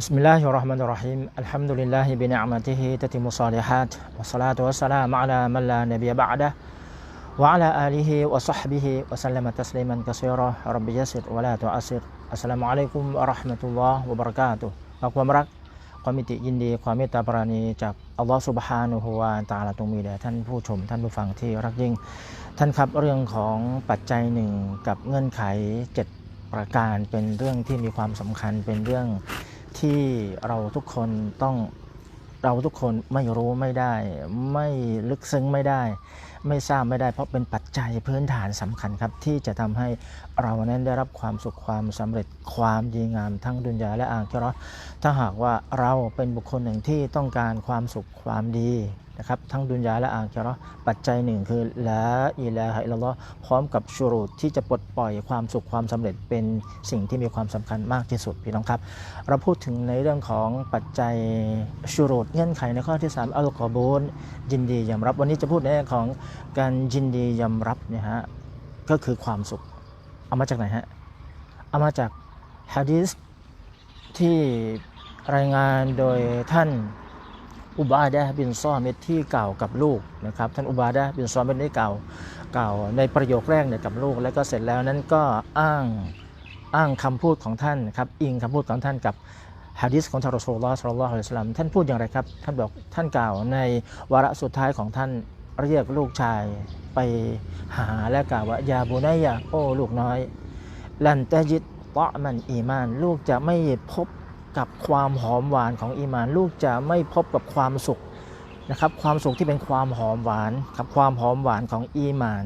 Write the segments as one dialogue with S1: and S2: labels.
S1: بسم الله الرحمن الرحيم الحمد لله بنعمته تتم الصالحات والصلاة والسلام على من لا نبي بعده وعلى آله وصحبه وسلم تسليما كثيرا رب يسر ولا تعسر السلام عليكم ورحمة الله وبركاته ขอความรักความมิติยินดีความเมตตาปราณีจากอัลลอฮฺสุบฮานุฮุวาตะอาลาตรงมีแด่ท่านผู้ชม ท่านผู้ฟังที่รักยิ่ง ท่านครับเรื่องของปัจจัยหนึ่งกับเงื่อนไข 7 ประการเป็นเรื่องที่มีความสำคัญเป็นเรื่อง ที่เราทุกคนต้องเราทุกคนไม่รู้ไม่ได้ ไม่ลึกซึ้งไม่ได้ ไม่ทราบไม่ได้ เพราะเป็นปัจจัยพื้นฐานสำคัญครับ ที่จะทำให้เรานั้นได้รับความสุขความสำเร็จความดีงามทั้งดุนยาและอาคิเราะห์ถ้าหากว่าเราเป็นบุคคลหนึ่งที่ต้องการความสุขความดี นะครับทั้งดุนยาและอาคิเราะปัจจัยหนึ่งคือละอิลาฮะอิลลัลอพร้อมกับชูรูตที่จะปลดปล่อยความสุขความสำเร็จเป็นสิ่งที่มีความสำคัญมากที่สุดพี่น้องครับ เราพูดถึงในเรื่องของปัจจัยชูรูตเงื่อนไขในข้อที่ 3อัลกอบูลยินดียอมรับ วันนี้จะพูดในเรื่องของการยินดียอมรับเนี่ยฮะก็คือความสุข เอามาจากไหนฮะเอามาจากฮะดีษที่รายงานโดยท่าน อุบาดะบินซอเมิดที่กล่าวกับลูกนะครับท่านอุบาดะบินซอเมิดได้กล่าวกล่าวในประโยคแรกเนี่ยกับลูก แล้วก็เสร็จแล้วนั้นก็อ้างอ้างคำพูดของท่านครับอิงคำพูดของท่านกับฮะดิษของท่านรอสูลุลลอฮ์ศ็อลลัลลอฮุอะลัยฮิวะซัลลัมท่านพูดอย่างไรครับท่านบอกท่านกล่าวในวาระสุดท้ายของท่านเรียกลูกชายไปหาและกล่าวว่ายาบุนัยยะโอ้ลูกน้อย ลันตะจิตตะมันอีมาน ลูกจะไม่พบ กับความหอมหวานของอีมาน ลูกจะไม่พบกับความสุขนะครับความสุขที่เป็นความหอมหวานครับความหอมหวานของอีมาน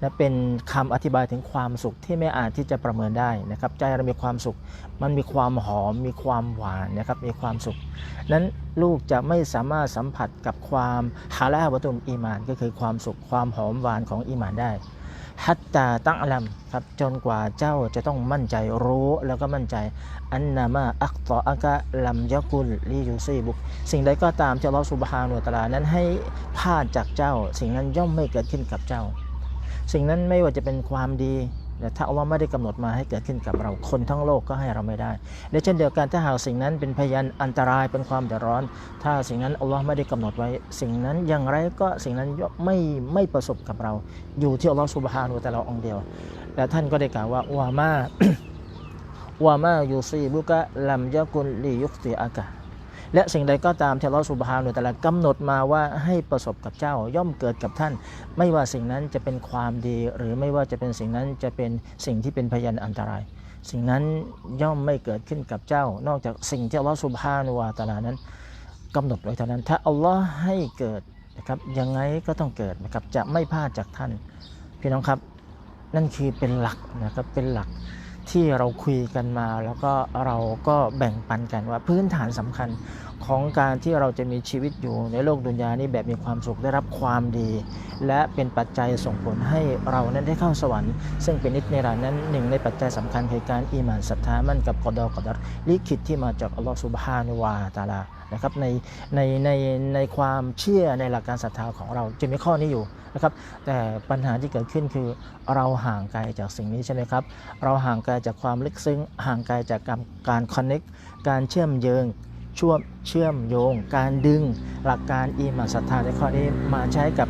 S1: นะเป็นคำอธิบายถึงความสุขที่ไม่อาจที่จะประเมินได้นะครับใจเรามีความสุข มันมีความหอมมีความหวานนะครับมีความสุข นั้นลูกจะไม่สามารถสัมผัสกับความฮาลาวัตุลอีมาน ก็คือความสุขความหอมหวานของอีมานได้ ฮัตตาตั้งลัมครับจนกว่าเจ้าจะต้องมั่นใจรู้แล้วก็มั่นใจ อันนามาอักตออากะลัมยะกุลลียูซีบุกสิ่งใดก็ตามที่อัลลอฮฺสุบฮานุตะอาลานั้นให้พลาดจากเจ้า สิ่งนั้นย่อมไม่เกิดขึ้นกับเจ้า สิ่งนั้นไม่ว่าจะเป็นความดี แต่ถ้าอัลลอฮ์ไม่ได้กำหนดมาให้เกิดขึ้นกับเราคนทั้งโลกก็ให้เราไม่ได้และเช่นเดียวกันถ้าหากสิ่งนั้นเป็นพยานอันตรายเป็นความเดือดร้อน ถ้าสิ่งนั้นอัลลอฮ์ไม่ได้กำหนดไว้ สิ่งนั้นอย่างไรก็สิ่งนั้นย่อมไม่ไม่ประสบกับเรา อยู่ที่อัลลอฮ์สุบฮานุวะตะอาลาองเดียว และท่านก็ได้กล่าวว่าวามา วามายูซีบุกะลัมยะกุลลียุคติอากะ และสิ่งใดก็ตามที่อัลอสุบฮานุตะลากำหนดมาว่าให้ประสบกับเจ้าย่อมเกิดกับท่าน ไม่ว่าสิ่งนั้นจะเป็นความดี หรือไม่ว่าจะเป็นสิ่งนั้นจะเป็นสิ่งที่เป็นพยานอันตราย สิ่งนั้นย่อมไม่เกิดขึ้นกับเจ้า นอกจากสิ่งที่อัลลอฮ์สุบฮานุวะตะอาลานั้นกำหนดไว้เท่านั้น ถ้าอัลลอฮ์ให้เกิดนะครับยังไงก็ต้องเกิดนะครับจะไม่พลาดจากท่าน พี่น้องครับนั่นคือเป็นหลักนะครับเป็นหลัก ที่เราคุยกันมา แล้วก็เราก็แบ่งปันกันว่าพื้นฐานสำคัญ ของการที่เราจะมีชีวิตอยู่ในโลกดุนยานี้แบบมีความสุขได้รับความดี และเป็นปัจจัยส่งผลให้เรานั้นได้เข้าสวรรค์ ซึ่งเป็นนิจในรานนั้นหนึ่งในปัจจัยสำคัญคือการอีหมานศรัทธามั่นกับกอดอกอดัรลิขิตที่มาจากอัลลอฮฺสุบฮานุวาตาลานะครับในในในในความเชื่อในหลักการศรัทธาของเราจะมีข้อนี้อยู่นะครับ แต่ปัญหาที่เกิดขึ้นคือเราห่างไกลจากสิ่งนี้ใช่ไหมครับ เราห่างไกลจากความลึกซึ้งห่างไกลจากการการคอนเน็กการเชื่อมโยง ช่วมเชื่อมโยง การดึงหลักการอีหมานศรัทธาในข้อนี้มาใช้กับ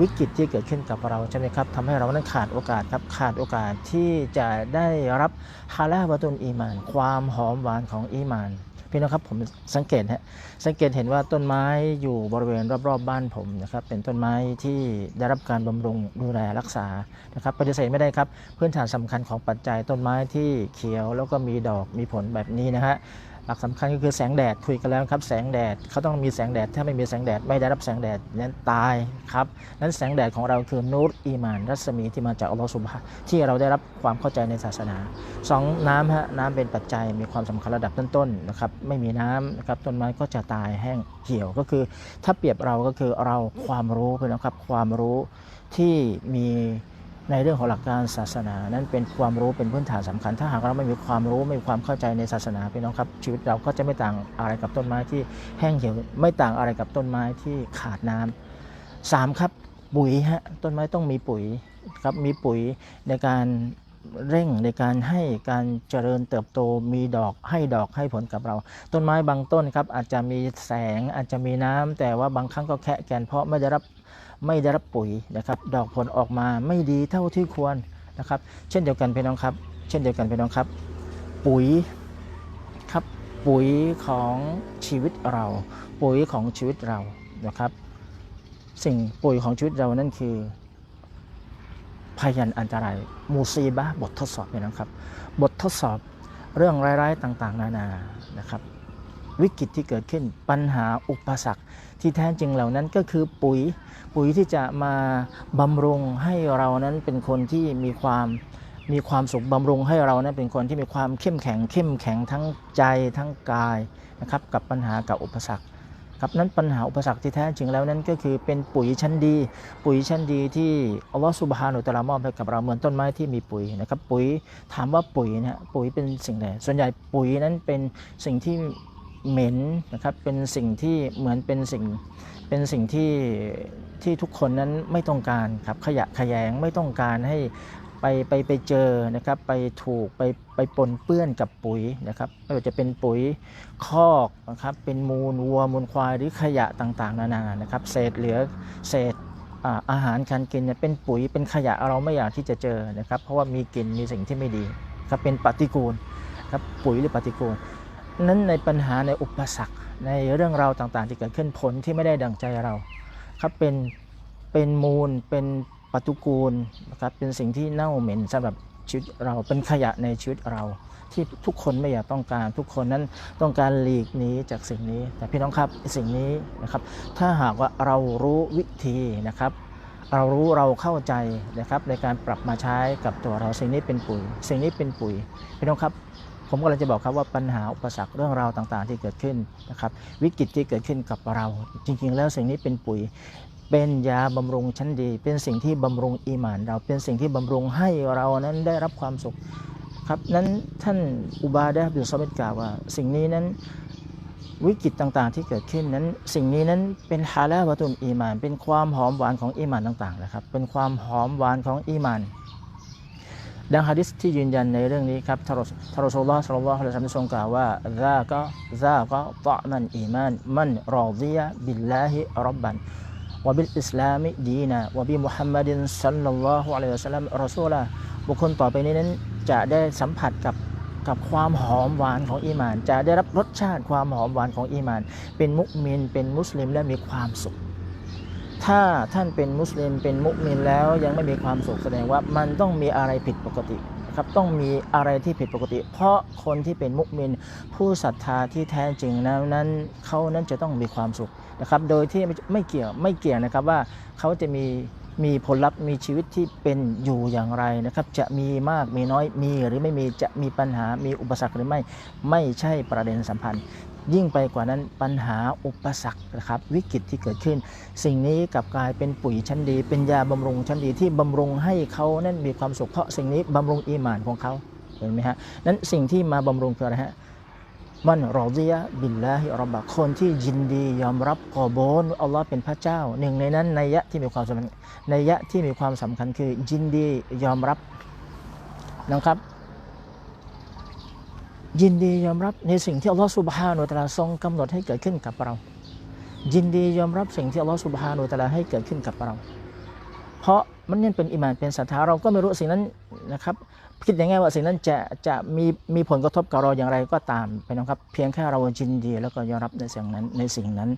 S1: วิกฤตที่เกิดขึ้นกับเราใช่ไหมครับทำให้เรานั้นขาดโอกาสครับขาดโอกาสที่จะได้รับฮาลาบะตุนอีมาน ความหอมหวานของอีมานพี่น้องครับผมสังเกตฮะสังเกตเห็นว่าต้นไม้อยู่บริเวณรอบๆบบ้านผมนะครับเป็นต้นไม้ที่ได้รับการบำรุงดูแลรักษานะครับปฏิเสธไม่ได้ครับพื้นฐานสำคัญของปัจจัยต้นไม้ที่เขียวแล้วก็มีดอกมีผลแบบนี้นะฮะ หลักสำคัญก็คือแสงแดดคุยกันแล้วครับ แสงแดดเขาต้องมีแสงแดดถ้าไม่มีแสงแดดไม่ได้รับแสงแดดนั้นตายครับนั้นแสงแดดของเราคือนูรอีมาน รัศมีที่มาจากอัลลอฮฺสุบฮาที่เราได้รับความเข้าใจในศาสนาสองน้ำฮะน้ำเป็นปัจจัยมีความสำคัญระดับต้นๆนะครับไม่มีน้ำนะครับต้นไม้ก็จะตายแห้งเหี่ยวก็คือ ถ้าเปรียบเราก็คือเราความรู้ไปนะครับความรู้ที่มี ในเรื่องของหลักการศาสนานั้นเป็นความรู้เป็นพื้นฐานสำคัญ ถ้าหากเราไม่มีความรู้ไม่มีความเข้าใจในศาสนาพี่น้องครับ ชีวิตเราก็จะไม่ต่างอะไรกับต้นไม้ที่แห้งเหี่ยวไม่ต่างอะไรกับต้นไม้ที่ขาดน้ำสามครับปุ๋ยฮะต้นไม้ต้องมีปุ๋ยครับมีปุ๋ยในการเร่งในการให้การเจริญเติบโตมีดอกให้ดอกให้ผลกับเรา ต้นไม้บางต้นครับอาจจะมีแสงอาจจะมีน้ำแต่ว่าบางครั้งก็แค่แกนเพราะไม่ได้รับ ไม่ได้รับปุ๋ยนะครับดอกผลออกมาไม่ดีเท่าที่ควรนะครับ เช่นเดียวกันพี่น้องครับ เช่นเดียวกันพี่น้องครับ ปุ๋ยครับปุ๋ยของชีวิตเรา ปุ๋ยของชีวิตเรานะครับ สิ่งปุ๋ยของชีวิตเรานั่นคือพยันอันตรายมูซีบะบททดสอบเนี่ยนะครับ บททดสอบเรื่องร้ายๆต่างๆ นานานะครับ วิกฤตที่เกิดขึ้น ปัญหาอุปสรรคที่แท้จริงเหล่านั้นก็คือปุ๋ย ปุ๋ยที่จะมาบำรุงให้เรานั้นเป็นคนที่มีความมีความสุขบำรุงให้เรานั้นเป็นคนที่มีความเข้มแข็งเข้มแข็งทั้งใจทั้งกายนะครับกับปัญหากับอุปสรรคครับนั้นปัญหาอุปสรรคที่แท้จริงแล้วนั้นก็คือเป็นปุ๋ยชั้นดี ปุ๋ยชั้นดีที่อัลลอฮฺสุบฮานุตะลามอบให้กับเราเหมือนต้นไม้ที่มีปุ๋ยนะครับปุ๋ยถามว่าปุ๋ยนี่ยปุ๋ยเป็นสิ่งใดส่วนใหญ่ปุ๋ยนั้นเป็นสิ่งที่ เหม็นนะครับเป็นสิ่งที่เหมือนเป็นสิ่งเป็นสิ่งที่ที่ทุกคนนั้นไม่ต้องการครับขยะขยงไม่ต้องการให้ไปไปไปเจอนะครับไปถูกไปไปปนเปื้อนกับปุ๋ยนะครับไม่ว่าจะเป็นปุ๋ยคอกนะครับเป็นมูลวัวมูลควายหรือขยะต่างๆ นานานะครับเศษเหลือเศษอาอาหารการกินเนี่ยเป็นปุ๋ยเป็นขยะเราไม่อยากที่จะเจอนะครับเพราะว่ามีกลิ่นมีสิ่งที่ไม่ดีครับเป็นปฏิกูลครับปุ๋ยหรือปฏิกูล นั้นในปัญหาในอุปสรรคในเรื่องราวต่างๆ ที่เกิดขึ้นผลที่ไม่ได้ดังใจเราครับเป็นเป็นมูลเป็นปฏิกูลนะครับเป็นสิ่งที่เน่าเหม็นสำหรับชีวิตเราเป็นขยะในชีวิตเรา ที่ทุกคนไม่อยากต้องการ ทุกคนนั้นต้องการหลีกหนีจากสิ่งนี้ แต่พี่น้องครับสิ่งนี้นะครับ ถ้าหากว่าเรารู้วิธีนะครับ เรารู้เราเข้าใจนะครับในการปรับมาใช้กับตัวเราสิ่งนี้เป็นปุ๋ย สิ่งนี้เป็นปุ๋ยพี่น้องครับ ผมก็เลยจะบอกครับว่าปัญหาอุปสรรคเรื่องราวต่างๆ ที่เกิดขึ้นนะครับวิกฤตที่เกิดขึ้นกับเรา จริงๆ แล้วสิ่งนี้เป็นปุ๋ยเป็นยาบำรุงชั้นดี เป็นสิ่งที่บำรุงอีหมาน เราเป็นสิ่งที่บำรุงให้เรานั้นได้รับความสุขครับนั้นท่านอุบาดะห์บินซอมิดกล่าวว่า สิ่งนี้นั้นวิกฤตต่างๆ ที่เกิดขึ้นนั้น สิ่งนี้นั้นเป็นฮาลาบะตุนอีหมาน เป็นความหอมหวานของอีหมานต่างๆนะครับเป็นความหอมหวานของอีหมาน ดังฮะดิษที่ยืนยันในเรื่องนี้ครับทารสทารสุลลอฮ์สัลลัลลอฮุอะลัยฮิวะซัลลัมได้ทรงกล่าวว่าซาก็ซาก็ตะมันอีมานมันรอดียะบิลลาฮิรับบันวะบิลอิสลามิดีนะวะบิมุฮัมมัดินสัลลัลลอฮุอะลัยฮิวะซัลลัมรอซูละบุคคลต่อไปนี้นั้นจะได้สัมผัสกับกับความหอมหวานของอีมาน จะได้รับรสชาติความหอมหวานของอีมาน เป็นมุมินเป็นมุสลิมและมีความสุข ถ้าท่านเป็นมุสลิมเป็นมุมินแล้วยังไม่มีความสุขแสดงว่ามันต้องมีอะไรผิดปกติครับต้องมีอะไรที่ผิดปกติ เพราะคนที่เป็นมุมิน ผู้ศรัทธาที่แท้จริงแล้วนั้นเขานั้นจะต้องมีความสุขนะครับ โดยที่ไม่ไม่เกี่ยวไม่เกี่ยวนะครับว่าเขาจะมีมีผลลัพธ์มีชีวิตที่เป็นอยู่อย่างไรนะครับ จะมีมากมีน้อยมีหรือไม่มีจะมีปัญหามีอุปสรรคหรือไม่ ไม่ใช่ประเด็นสำคัญ ยิ่งไปกว่านั้นปัญหาอุปสรรคนะครับวิกฤตที่เกิดขึ้น สิ่งนี้กลับกลายเป็นปุ๋ยชั้นดี เป็นยาบำรุงชั้นดีที่บำรุงให้เขานั้นมีความสุขเพราะสิ่งนี้บำรุงอีหมานของเขาเห็นไหมฮะนั้นสิ่งที่มาบำรุงคืออะไรฮะมันรอดียบิลลาฮิรับบะคนที่ยินดียอมรับกอโบนอัลลอฮ์เป็นพระเจ้า หนึ่งในนั้นในยะที่มีความสำคัญในยะที่มีความสำคัญคือยินดียอมรับนะครับ ยินดียอมรับในสิ่งที่อัลลอฮฺสุบฮานุตะลาทรงกำหนดให้เกิดขึ้นกับเรา ยินดียอมรับสิ่งที่อัลลอฮฺสุบฮานุตะลาให้เกิดขึ้นกับเรา เพราะมันนี่เป็นอิมานเป็นศรัทธาเราก็ไม่รู้สิ่งนั้นนะครับ คิดยังไงว่าสิ่งนั้นจะจะมีมีผลกระทบกับเราอย่างไรก็ตามไปนะครับ เพียงแค่เรายินดี แล้วก็ยอมรับในสิ่งนั้นในสิ่งนั้น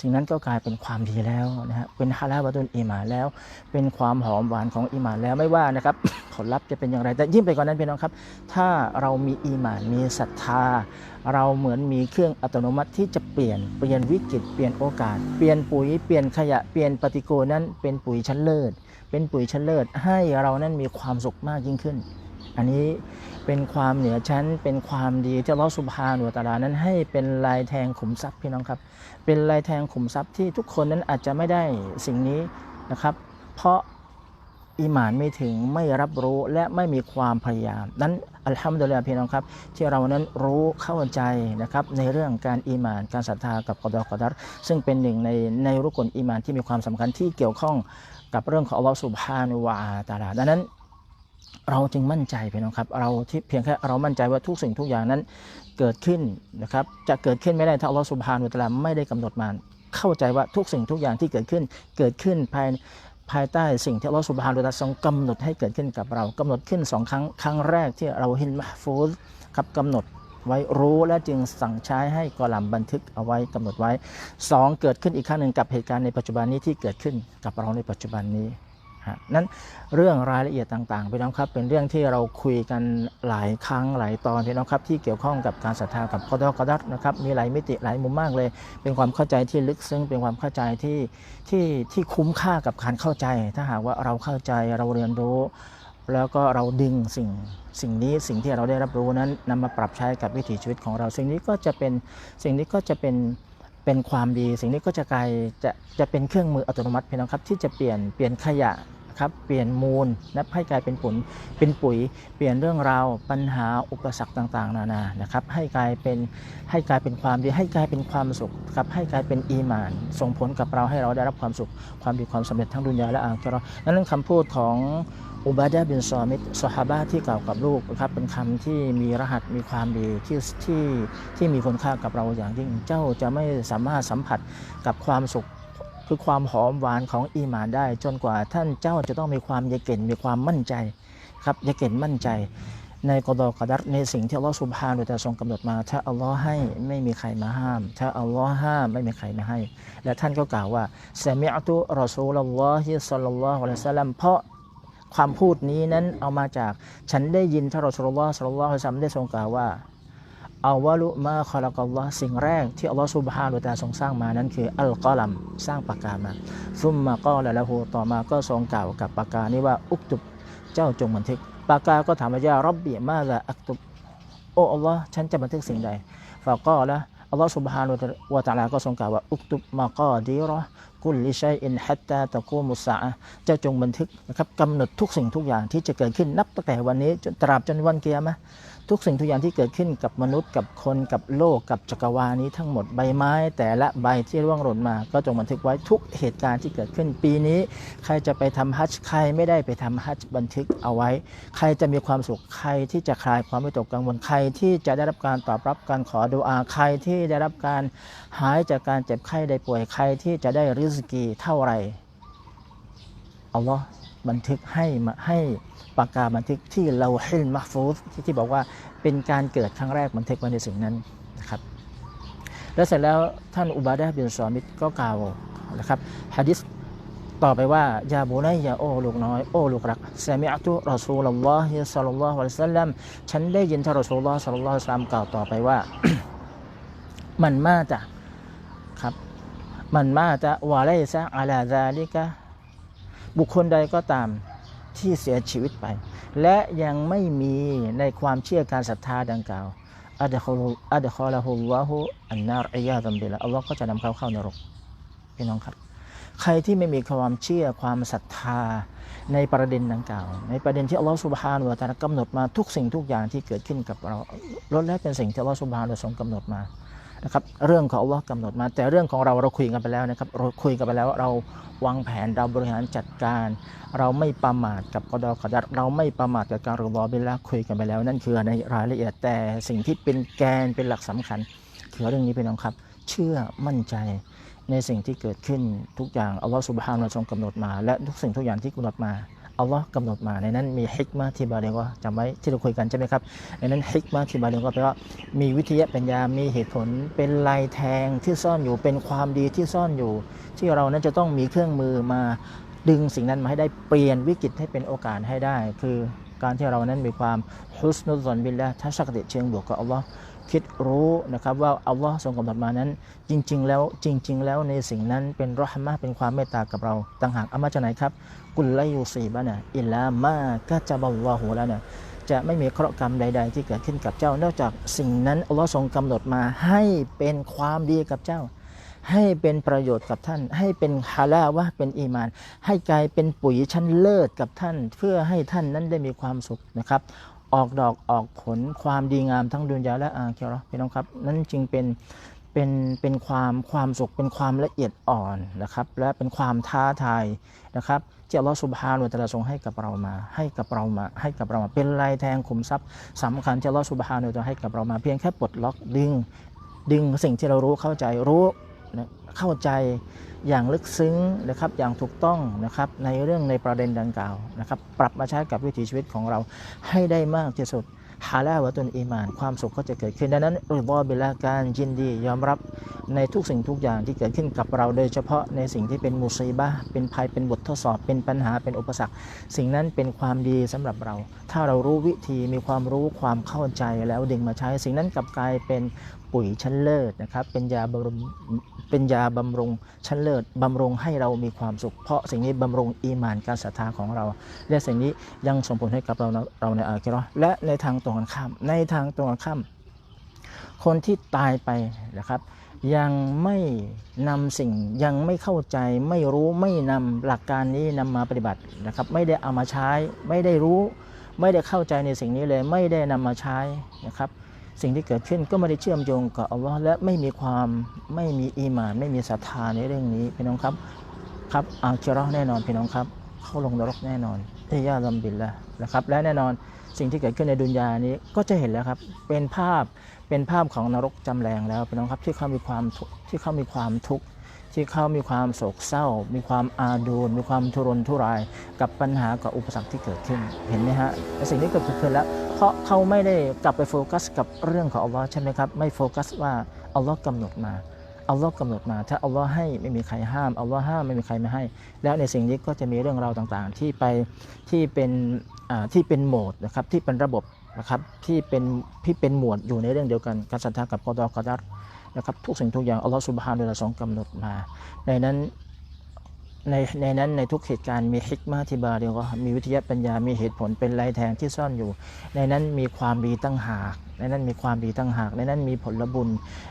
S1: สิ่งนั้นก็กลายเป็นความดีแล้วนะฮะเป็นฮาลาบะตุนอีหมาแล้ว เป็นความหอมหวานของอีหมานแล้วไม่ว่านะครับผลลัพธ์จะเป็นอย่างไรแต่ยิ่งไปกว่านั้นพี่น้องครับ ถ้าเรามีอีหมานมีศรัทธา เราเหมือนมีเครื่องอัตโนมัติที่จะเปลี่ยนเปลี่ยนวิกฤตเปลี่ยนโอกาส เปลี่ยนปุ๋ยเปลี่ยนขยะเปลี่ยนปฏิกูลนั้นเป็นปุ๋ยชั้นเลิศเป็นปุ๋ยชั้นเลิศให้เรานั้นมีความสุขมากยิ่งขึ้น อันนี้เป็นความเหนือชั้น เป็นความดีที่อัลอสุบฮานุวตะอาลานั้นให้เป็นลายแทงขุมทรัพย์พี่น้องครับ เป็นลายแทงขุมทรัพย์ที่ทุกคนนั้นอาจจะไม่ได้สิ่งนี้นะครับ เพราะอีหมานไม่ถึงไม่รับรู้และไม่มีความพยายาม นั้นอัลฮัมดุลิลลาฮ์พี่น้องครับ ที่เรานั้นรู้เข้าใจนะครับในเรื่องการอีหมานการศรัทธากับกอดอกอดัรซึ่งเป็นหนึ่งในในรุกลอีหมานที่มีความสำคัญที่เกี่ยวข้องกับเรื่องของอัลลอฮฺสุบฮานุวะตะอาลาดังนั้น เราจึงมั่นใจพี่น้องครับ เราที่เพียงแค่เรามั่นใจว่าทุกสิ่งทุกอย่างนั้นเกิดขึ้นนะครับ จะเกิดขึ้นไม่ได้ถ้าอัลลอฮฺสุบฮานุวะตะลาไม่ได้กำหนดมาเข้าใจว่าทุกสิ่งทุกอย่างที่เกิดขึ้น เกิดขึ้นภายภายใต้สิ่งที่อัลลอฮฺสุบฮานุวะตะอาลาทรงกำหนดให้เกิดขึ้นกับเรากำหนดขึ้นสองครั้งครั้งแรกที่เราเหินมะห์ฟูซครับกำหนดไว้รู้และจึงสั่งใช้ให้กอลัมบันทึกเอาไว้กำหนดไว้สองเกิดขึ้นอีกครั้งหนึ่งกับเหตุการณ์ในปัจจุบันนี้ที่เกิดขึ้นกับเราในปัจจุบันนี้ ฮะนั้นเรื่องรายละเอียดต่างๆพี่น้องครับเป็นเรื่องที่เราคุยกันหลายครั้งหลายตอนพี่น้องครับที่เกี่ยวข้องกับการศรัทธากับกอดอกอดัตนะครับมีหลายมิติหลายมุมมากเลย เป็นความเข้าใจที่ลึกซึ้งเป็นความเข้าใจที่ที่ที่คุ้มค่ากับการเข้าใจ ถ้าหากว่าเราเข้าใจเราเรียนรู้ แล้วก็เราดึงสิ่งสิ่งนี้สิ่งที่เราได้รับรู้นั้นนำมาปรับใช้กับวิถีชีวิตของเรา สิ่งนี้ก็จะเป็นสิ่งนี้ก็จะเป็นเป็นความดี สิ่งนี้ก็จะกลายจะจะเป็นเครื่องมืออัตโนมัติพี่น้องครับที่จะเปลี่ยนเปลี่ยนขยะ ครับ เปลี่ยนมูลนับให้กลายเป็นผลเป็นปุ๋ย เปลี่ยนเรื่องราวปัญหาอุปสรรคต่างๆ นานานะครับ ให้กลายเป็นให้กลายเป็นความดีให้กลายเป็นความสุขครับให้กลายเป็นอีมาน ส่งผลกับเราให้เราได้รับความสุขความดีความสำเร็จทั้งดุนยาและอาคิเราะนั่นเรื่องคำพูดของอุบาดะบินซอมิดสหาบะที่กล่าวกับลูกนะครับเป็นคำที่มีรหัสมีความดีที่ที่ที่มีคุณค่ากับเราอย่างยิ่งเจ้าจะไม่สามารถสัมผัสกับความสุข คือความหอมหวานของอีหมานได้ จนกว่าท่านเจ้าจะต้องมีความยะเก่นมีความมั่นใจครับยะเก่นมั่นใจ ในกอดอกดัรในสิ่งที่อัลลอฮฺสุบฮานุตะอาทรงกำหนดมา ถ้าอัลลอฮ์ให้ไม่มีใครมาห้าม ถ้าอัลลอฮ์ห้ามไม่มีใครมาให้ และท่านก็กล่าวว่าซามิอัตุรอซูลลอฮิศ็อลลัลลอฮุอะลัยฮิวะซัลลัมเพราะความพูดนี้นั้นเอามาจากฉันได้ยินท่านรอซูลลอฮ์ศ็อลลัลลอฮุอะลัยฮิวะซัลลัมได้ทรงกล่าวว่า อาวะลุมาคอลักัลลอฮ์สิ่งแรกที่อัลลอฮ์ซุบฮานุตะอาทรงสร้างมานั้นคืออัลกอลัมสร้างปากกามาซุมมาก็ละละหูต่อมาก็ทรงกล่าวกับปากกานี้ว่าอุกตุบเจ้าจงบันทึก ปากกาก็ถามว่ายารับบีมาละอักตุบโอ้อัลลอฮ์ฉันจะบันทึกสิ่งใดฟาก็ละอัลลอฮ์ซุบฮานุวะตาลาก็ทรงกล่าวว่าอุกตุบมาก็ดีรอกุลลิชัยอินฮัตตาตะกูมุสซาอะเจ้าจงบันทึกนะครับกำหนดทุกสิ่งทุกอย่างที่จะเกิดขึ้นนับตั้งแต่วันนี้จนตราบจนวันเกียรมะ ทุกสิ่งทุกอย่างที่เกิดขึ้นกับมนุษย์กับคนกับโลกกับจักรวาลนี้ทั้งหมดใบไม้ แต่ละใบที่ร่วงหล่นมา ก็จงบันทึกไว้ทุกเหตุการณ์ที่เกิดขึ้นปีนี้ ใครจะไปทำฮัจญ์ใครไม่ได้ไปทำฮัจญ์บันทึกเอาไว้ ใครจะมีความสุขใครที่จะคลายความไม่ตกกังวลใครที่จะได้รับการตอบรับการขอดุอาใครที่ได้รับการหายจากการเจ็บไข้ได้ป่วยใครที่จะได้ริสกีเท่าไหร่อัลลอฮ์บันทึกให้มาให้ ปากกาบันทึกที่เราฮิลมักฟูซที่ที่บอกว่าเป็นการเกิดครั้งแรกบันทึกไว้ในสิ่งนั้นนะครับแล้วเสร็จแล้วท่านอุบาดะบินซอมิดก็กล่าวนะครับฮะดิษต่อไปว่ายาบูไนยาโอลูกน้อยโอลูกรักซมิอัตุรอซูลลอฮิสัลลัลลอฮุอะลัยฮิวะซัลลัมฉันได้ยินท่านรอซูลลอฮ์สัลลัลลอฮุอะลัยฮิวะซัลลัมกล่าวต่อไปว่า มันมาจะครับ มันมาจะวะไลซะอาลาซาลิกะบุคคลใดก็ตาม ที่เสียชีวิตไป และยังไม่มีในความเชื่อการศรัทธาดังกล่าวอัดคอลอัดคอลาฮุลลอฮุอันนารอียาตัมบิละอัลลอฮ์ก็จะนำเขาเข้านรกพี่น้องครับ ใครที่ไม่มีความเชื่อความศรัทธาในประเด็นดังกล่าว ในประเด็นที่อัลลอฮ์สุบฮานุวะตาลากำหนดมาทุกสิ่งทุกอย่างที่เกิดขึ้นกับเราล้วนแล้วเป็นสิ่งที่อัลลอฮ์สุบฮานุวะทรงกำหนดมา นะครับเรื่องของอัลลอฮ์กำหนดมา แต่เรื่องของเราเราคุยกันไปแล้วนะครับเราคุยกันไปแล้วเราวางแผนเราบริหารจัดการ เราไม่ประมาทกับกอดอกอดัดเราไม่ประมาทกับการรอรอเบลาคุยกันไปแล้ว นั่นคือในรายละเอียดแต่สิ่งที่เป็นแกนเป็นหลักสำคัญ คือเรื่องนี้พี่น้องครับ เชื่อมั่นใจในสิ่งที่เกิดขึ้นทุกอย่างอัลลอฮฺสุบฮานะทรงกำหนดมา และทุกสิ่งทุกอย่างที่กำหนดมา อัลลอฮ์กำหนดมาในนั้นมีฮิกมาที่บาลีก็จำไว้ที่เราคุยกันใช่ไหมครับในนั้นฮิกมาที่บาลีก็แปลว่ามีวิทยาปัญญา มีเหตุผล เป็นลายแทงที่ซ่อนอยู่เป็นความดีที่ซ่อนอยู่ ที่เรานั้นจะต้องมีเครื่องมือมาดึงสิ่งนั้นมาให้ได้เปลี่ยนวิกฤตให้เป็นโอกาสให้ได้ คือ การที่เรานั้นมีความฮุสนุซอนบิลละทัศกติเชิงบวกกับอัลลอฮ์คิดรู้นะครับว่าอัลลอฮ์ทรงกำหนดมานั้น จริง ๆ แล้วจริง ๆ แล้วในสิ่งนั้นเป็นรอฮ์มะเป็นความเมตตากับเราต่างหากอามาจากไหนครับ กุลไลยูซีบะนะอิลามากะจะบัลลอฮูแล้วนะจะไม่มีเคราะห์กรรมใด ๆ ที่เกิดขึ้นกับเจ้า นอกจากสิ่งนั้นอัลลอฮ์ทรงกำหนดมาให้เป็นความดีกับเจ้า ให้เป็นประโยชน์กับท่าน ให้เป็นฮาลาวะห์เป็นอีมาน ให้กลายเป็นปุ๋ยชั้นเลิศกับท่าน เพื่อให้ท่านนั้นได้มีความสุขนะครับ ออกดอกออกผลความดีงามทั้งดุนยาและอาคิเราะห์พี่น้องครับ นั่นจึงเป็นเป็นเป็นความความสุขเป็นความละเอียดอ่อนนะครับ และเป็นความท้าทายนะครับที่อัลลอฮฺสุบฮานุวะตะลาทรงให้กับเรามา ให้กับเรามา ให้กับเรามาเป็นลายแทงขุมทรัพย์สำคัญที่อัลลอฮฺสุบฮานุวะตะลาให้กับเรามาเพียงแค่ปลดล็อกดึงดึงสิ่งที่เรารู้เข้าใจรู้ นะเข้าใจอย่างลึกซึ้งนะครับอย่างถูกต้องนะครับในเรื่องในประเด็นดังกล่าวนะครับปรับมาใช้กับวิถีชีวิตของเราให้ได้มากที่สุดฮาลาวะตุนอีมาน ความสุขก็จะเกิดขึ้นดังนั้นริบอบิลาการยินดียอมรับในทุกสิ่งทุกอย่างที่เกิดขึ้นกับเราโดยเฉพาะในสิ่งที่เป็นมุซีบะเป็นภัยเป็นบททดสอบเป็นปัญหาเป็นอุปสรรค สิ่งนั้นเป็นความดีสำหรับเรา ถ้าเรารู้วิธีมีความรู้ความเข้าใจแล้วดึงมาใช้ สิ่งนั้นกลับกลายเป็นปุ๋ยชั้นเลิศนะครับ เป็นยาบำรุงเป็นยาบำรุงชั้นเลิศบำรุงให้เรามีความสุข เพราะสิ่งนี้บำรุงอีมานการศรัทธาของเรา และสิ่งนี้ยังส่งผลให้กับเราเราในอาคิราะห์และในทางตรงกันข้ามในทางตรงกันข้ามคนที่ตายไปนะครับ ยังไม่นำสิ่งยังไม่เข้าใจไม่รู้ไม่นำหลักการนี้นำมาปฏิบัตินะครับ ไม่ได้เอามาใช้ ไม่ได้รู้ ไม่ได้เข้าใจในสิ่งนี้เลย ไม่ได้นำมาใช้นะครับ สิ่งที่เกิดขึ้นก็ไม่ได้เชื่อมโยงกับอัลลอฮ์และไม่มีความไม่มีอีมาน ไม่มีศรัทธาในเรื่องนี้พี่น้องครับครับอาคิเราะห์แน่นอนพี่น้องครับ เข้าลงนรกแน่นอนเอยาลัมบิลละนะครับ และแน่นอนสิ่งที่เกิดขึ้นในดุนยานี้ก็จะเห็นแล้วครับเป็นภาพเป็นภาพของนรกจำแรงแล้วพี่น้องครับที่เขามีความที่เขามีความทุกข์ ที่เขามีความโศกเศร้า มีความอาดูลมีความทุรนทุราย กับปัญหากับอุปสรรคที่เกิดขึ้น เห็นไหมฮะและสิ่งที่เกิดขึ้นแล้ว เพราะเขาไม่ได้กลับไปโฟกัสกับเรื่องของอัลลอฮ์ใช่ไหมครับ ไม่โฟกัสว่าอัลลอฮ์กำหนดมาอัลลอฮ์กำหนดมาถ้าอัลลอฮ์ให้ไม่มีใครห้ามอัลลอฮ์ห้ามไม่มีใครไม่ให้ แล้วในสิ่งนี้ก็จะมีเรื่องราวต่างๆ ที่ไปที่เป็นที่เป็นโหมดนะครับที่เป็นระบบนะครับที่เป็นที่เป็นหมวดอยู่ในเรื่องเดียวกันการศรัทธากับกอดอกอดัร นะครับทุกสิ่งทุกอย่างอัลลอฮฺสุบฮานุวะตะอาลาทรงกำหนดมา ในนั้นในในนั้นในทุกเหตุการณ์มีฮิกมาทิบาเดียวก็มีวิทยาปัญญามีเหตุผลเป็นลายแทงที่ซ่อนอยู่ ในนั้นมีความดีตั้งหาก ในนั้นมีความดีตั้งหาก ในนั้นมีผลบุญ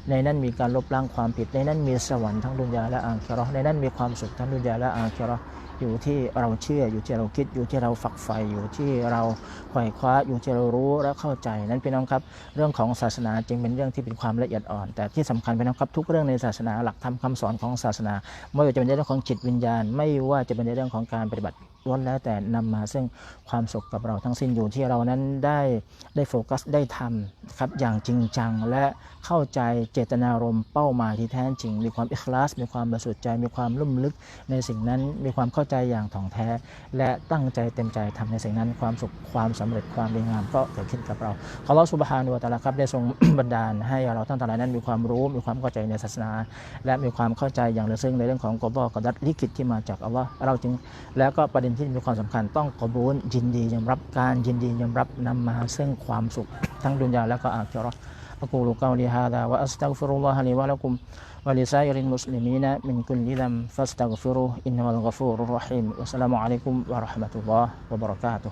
S1: ในนั้นมีการลบล้างความผิด ในนั้นมีสวรรค์ทั้งดุนยาและอาคิราะห์ในนั้นมีความสุขทั้งดุนยาและอาคิราะห์อยู่ที่เราเชื่ออยู่ที่เราคิดอยู่ที่เราฝักใฝ่อยู่ที่เราไขว่คว้าอยู่ที่เรารู้และเข้าใจ นั้นพี่น้องครับ เรื่องของศาสนาจึงเป็นเรื่องที่เป็นความละเอียดอ่อน แต่ที่สำคัญพี่น้องครับทุกเรื่องในศาสนาหลักธรรมคำสอนของศาสนา ไม่ว่าจะเป็นในเรื่องของจิตวิญญาณ ไม่ว่าจะเป็นในเรื่องของการปฏิบัติ ล้วนแล้วแต่นำมาซึ่งความสุขกับเราทั้งสิ้นอยู่ที่เรานั้นได้ได้โฟกัสได้ทำครับอย่างจริงจังและ เข้าใจเจตนารมณ์เป้าหมายที่แท้จริง มีความอิคลาส มีความบริสุทธิ์ใจ มีความลุ่มลึกในสิ่งนั้น มีความเข้าใจอย่างถ่องแท้ และตั้งใจเต็มใจทำในสิ่งนั้น ความสุข ความสำเร็จ ความดีงามก็เกิดขึ้นกับเรา ขอเราสุบฮานุวะตะอาลาครับได้ทรงบันดาลให้เราทั้งหลายนั้นมีความรู้ มีความเข้าใจในศาสนา และมีความเข้าใจอย่างลึกซึ้งในเรื่องของกบกดัตลิขิตที่มาจากอัลลอฮ์เราจึง แล้วก็ประเด็นที่มีความสำคัญต้องกบูลยินดียอมรับการยินดียอมรับนำมาซึ่งความสุขทั้งดุนยาและก็อาคิเราะห์ أقول قولي هذا وأستغفر الله لي ولكم ولسائر المسلمين من كل ذنب فاستغفروه إنه الغفور الرحيم. والسلام عليكم ورحمة الله وبركاته.